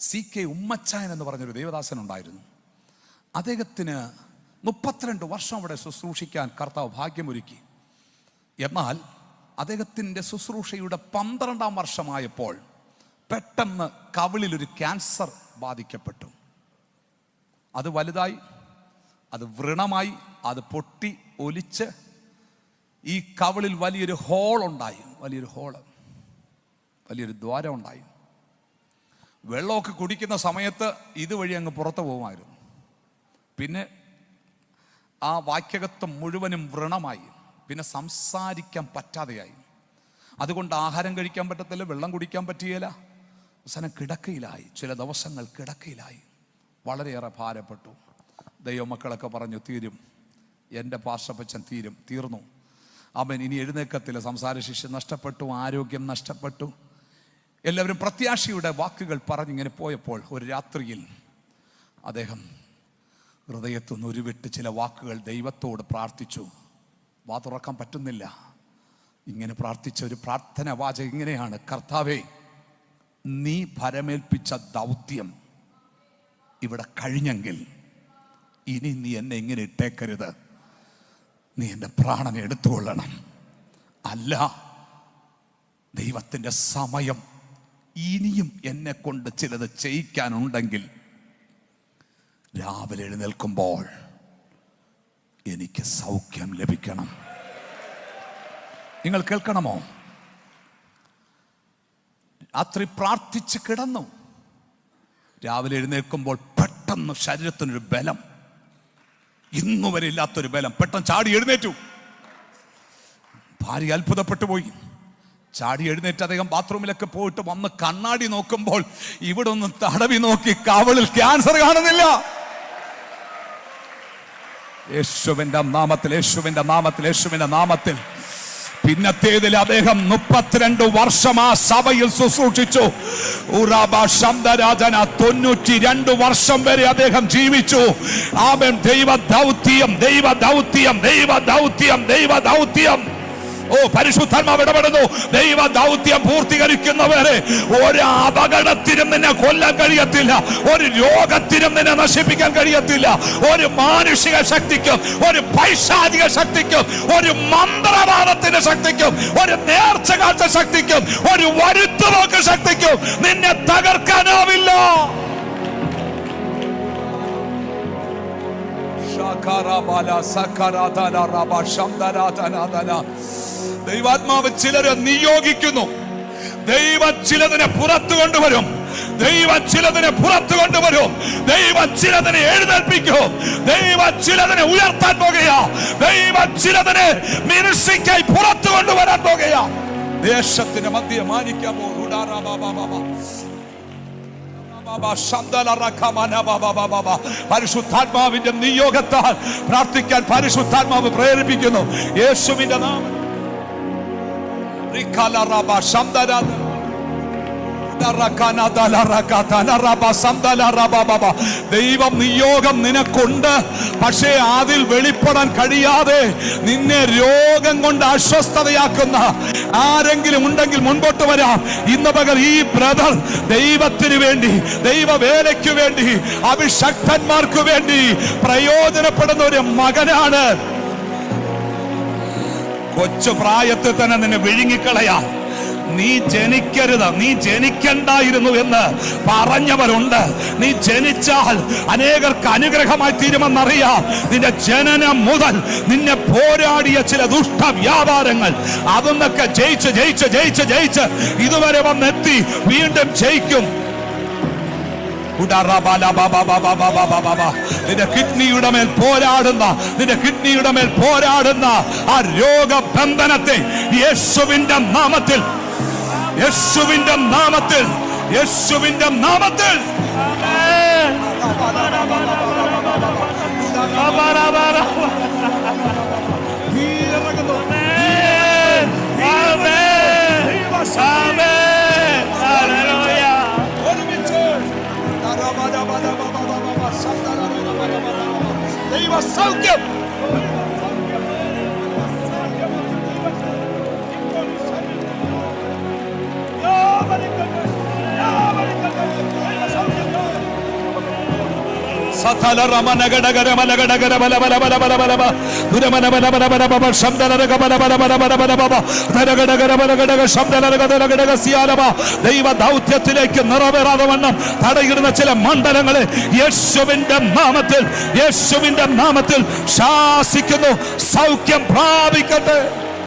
C K ഉമ്മച്ചായൻ എന്ന് പറഞ്ഞൊരു ദേവദാസൻ ഉണ്ടായിരുന്നു അദ്ദേഹത്തിന് മുപ്പത്തിരണ്ട് വർഷം അവിടെ ശുശ്രൂഷിക്കാൻ കർത്താവ് ഭാഗ്യമൊരുക്കി. എന്നാൽ അദ്ദേഹത്തിന്റെ ശുശ്രൂഷയുടെ പന്ത്രണ്ടാം വർഷമായപ്പോൾ പെട്ടെന്ന് കവിളിലൊരു ക്യാൻസർ ബാധിക്കപ്പെട്ടു. അത് വലുതായി അത് വ്രണമായി അത് പൊട്ടി ഒലിച്ച് ഈ കവിളിൽ വലിയൊരു ഹോൾ ഉണ്ടായി വലിയൊരു ഹോൾ വലിയൊരു ദ്വാരം ഉണ്ടായി വെള്ളമൊക്കെ കുടിക്കുന്ന സമയത്ത് ഇതുവഴി അങ്ങ് പുറത്തു പോകുമായിരുന്നു. പിന്നെ ആ വാക്യകത്വം മുഴുവനും വ്രണമായി. പിന്നെ സംസാരിക്കാൻ പറ്റാതെയായി. അതുകൊണ്ട് ആഹാരം കഴിക്കാൻ പറ്റത്തില്ല വെള്ളം കുടിക്കാൻ പറ്റിയില്ല അവസാനം കിടക്കയിലായി. ചില ദിവസങ്ങൾ കിടക്കയിലായി. വളരെയേറെ ഭാരപ്പെട്ടു. ദൈവമക്കളൊക്കെ പറഞ്ഞു തീരും. എന്റെ പാർശ്വപ്പച്ചൻ തീരും. തീർന്നു. അവൻ ഇനി എഴുന്നേക്കത്തില്ല. സംസാരശിഷ്യ നഷ്ടപ്പെട്ടു. ആരോഗ്യം നഷ്ടപ്പെട്ടു. എല്ലാവരും പ്രത്യാശയുടെ വാക്കുകൾ പറഞ്ഞിങ്ങനെ പോയപ്പോൾ ഒരു രാത്രിയിൽ അദ്ദേഹം ഹൃദയത്തു നിന്ന് ഉരുവിട്ട് ചില വാക്കുകൾ ദൈവത്തോട് പ്രാർത്ഥിച്ചു. വാ തുറക്കാൻ പറ്റുന്നില്ല. ഇങ്ങനെ പ്രാർത്ഥിച്ച ഒരു പ്രാർത്ഥന വാചകം ഇങ്ങനെയാണ്. കർത്താവേ നീ ഭരമേൽപ്പിച്ച ദൗത്യം ഇവിടെ കഴിഞ്ഞെങ്കിൽ ഇനി നീ എന്നെ ഇങ്ങനെ ഇട്ടേക്കരുത്. നീ എന്റെ പ്രാണനെ എടുത്തുകൊള്ളണം. അല്ല ദൈവത്തിന്റെ സമയം ഇനിയും എന്നെ കൊണ്ട് ചിലത് ചെയ്യിക്കാനുണ്ടെങ്കിൽ രാവിലെ എഴുന്നേൽക്കുമ്പോൾ എനിക്ക് സൗഖ്യം ലഭിക്കണം. നിങ്ങൾ കേൾക്കണമോ? രാത്രി പ്രാർത്ഥിച്ച് കിടന്നു. രാവിലെ എഴുന്നേൽക്കുമ്പോൾ പെട്ടെന്ന് ശരീരത്തിനൊരു ബലം ഇന്നുവരെ ഇല്ലാത്തൊരു ബലം പെട്ടെന്ന് ചാടി എഴുന്നേറ്റു. ഭാര്യ അത്ഭുതപ്പെട്ടു പോയി. ചാടി എഴുന്നേറ്റ് അദ്ദേഹം ബാത്റൂമിലൊക്കെ പോയിട്ട് വന്ന് കണ്ണാടി നോക്കുമ്പോൾ ഇവിടെ ഒന്ന് തടവി നോക്കി കാവളിൽ ക്യാൻസർ കാണുന്നില്ല. യേശുവിന്റെ നാമത്തിൽ യേശുവിന്റെ നാമത്തിൽ യേശുവിന്റെ നാമത്തിൽ. പിന്നത്തേതിൽ അദ്ദേഹം മുപ്പത്തിരണ്ട് വർഷം ആ സഭയിൽ ശുശ്രൂഷിച്ചു. ശബ്ദരാജന തൊണ്ണൂറ്റി രണ്ട് വർഷം വരെ അദ്ദേഹം ജീവിച്ചു. ആമൻ. ദൈവ ദൗത്യം ദൈവ ദൗത്യം ദൈവ ദൗത്യം ദൈവ ദൗത്യം ഓ പരിശുദ്ധാത്മാവ് ഇടപെടുന്നു ദൈവ ദൗത്യം പൂർത്തീകരിക്കുന്നവരെ ഒരു അപകടത്തിനും നിന്നെ കൊല്ലാൻ കഴിയത്തില്ല. ഒരു രോഗത്തിനും നിന്നെ നശിപ്പിക്കാൻ കഴിയത്തില്ല. ഒരു മാനുഷിക ശക്തിക്കും ഒരു പൈശാചിക ശക്തിക്കും ഒരു മന്ത്രവാദത്തിന്റെ ശക്തിക്കും ഒരു നേർച്ച കാഴ്ച ശക്തിക്കും ഒരു വരുത്തുപോക്ക് ശക്തിക്കും നിന്നെ തകർക്കാനാവില്ല. ദൈവാത്മാവ് ചിലരെ നിയോഗിക്കുന്നു. ദൈവം ചിലതിനെ പുറത്തു കൊണ്ടുവരും. ദൈവം ചിലതിനെ പുറത്തു കൊണ്ടുവരും. ദൈവം ചിലതിനെ എഴുന്നേൽപ്പിക്കും. ദൈവം ചിലതിനെ ഉയർത്താൻ പോകുകയാ ദൈവം ചിലതിനെ മിനിസ്ട്രിക്കായി പുറത്തു കൊണ്ടുവരാൻ പോകുകയാ ദേശത്തിന്റെ മധ്യ മാനിക്കാൻ പോകും പരിശുദ്ധാത്മാവിന്റെ നിയോഗത്താൽ പ്രാർത്ഥിക്കാൻ പരിശുദ്ധാത്മാവ് പ്രേരിപ്പിക്കുന്നു. യേശുവിന്റെ നാമം. ദൈവം നിയോഗം നിനക്കുണ്ട്. പക്ഷേ അതിൽ വെളിപ്പെടാൻ കഴിയാതെ നിന്നെ രോഗം കൊണ്ട് അസ്വസ്ഥതയാക്കുന്ന ആരെങ്കിലും ഉണ്ടെങ്കിൽ മുൻപോട്ട് വരാം. ഇന്ന് പകൽ ഈ ബ്രദർ ദൈവത്തിന് വേണ്ടി ദൈവ വേലയ്ക്കു വേണ്ടി അഭിഷക്തന്മാർക്ക് വേണ്ടി പ്രയോജനപ്പെടുന്ന ഒരു മകനാണ്. കൊച്ചു പ്രായത്തിൽ തന്നെ നിന്നെ വിഴുങ്ങിക്കളയാ. നീ ജനിക്കരുത് നീ ജനിക്കണ്ടായിരുന്നു എന്ന് പറഞ്ഞവരുണ്ട്. നീ ജനിച്ചാൽ അനേകർക്ക് അനുഗ്രഹമായി തീരുമെന്നറിയാം. നിന്റെ ജനനം മുതൽ നിന്നെ പോരാടിയ ചില ദുഷ്ട വ്യാപാരങ്ങൾ അതൊന്നൊക്കെ ജയിച്ച് ജയിച്ച് ജയിച്ച് ജയിച്ച് ഇതുവരെ വന്നെത്തി വീണ്ടും ജയിക്കും. നിന്റെ കിഡ്നിയുടെ മേൽ പോരാടുന്ന നിന്റെ കിഡ്നിയുടെ മേൽ പോരാടുന്ന ആ രോഗബന്ധനത്തെ യേശുവിന്റെ നാമത്തിൽ യേശുവിന്റെ നാമത്തിൽ യേശുവിന്റെ നാമത്തിൽ. ദൈവ ദൗത്യത്തിലേക്ക് നിറവേറാതെ വണ്ണം തടയിടുന്ന ചില മണ്ഡലങ്ങളെ യേശുവിന്റെ നാമത്തിൽ യേശുവിന്റെ നാമത്തിൽ ശാസിക്കുന്നു. സൗഖ്യം പ്രാപിക്കട്ടെ.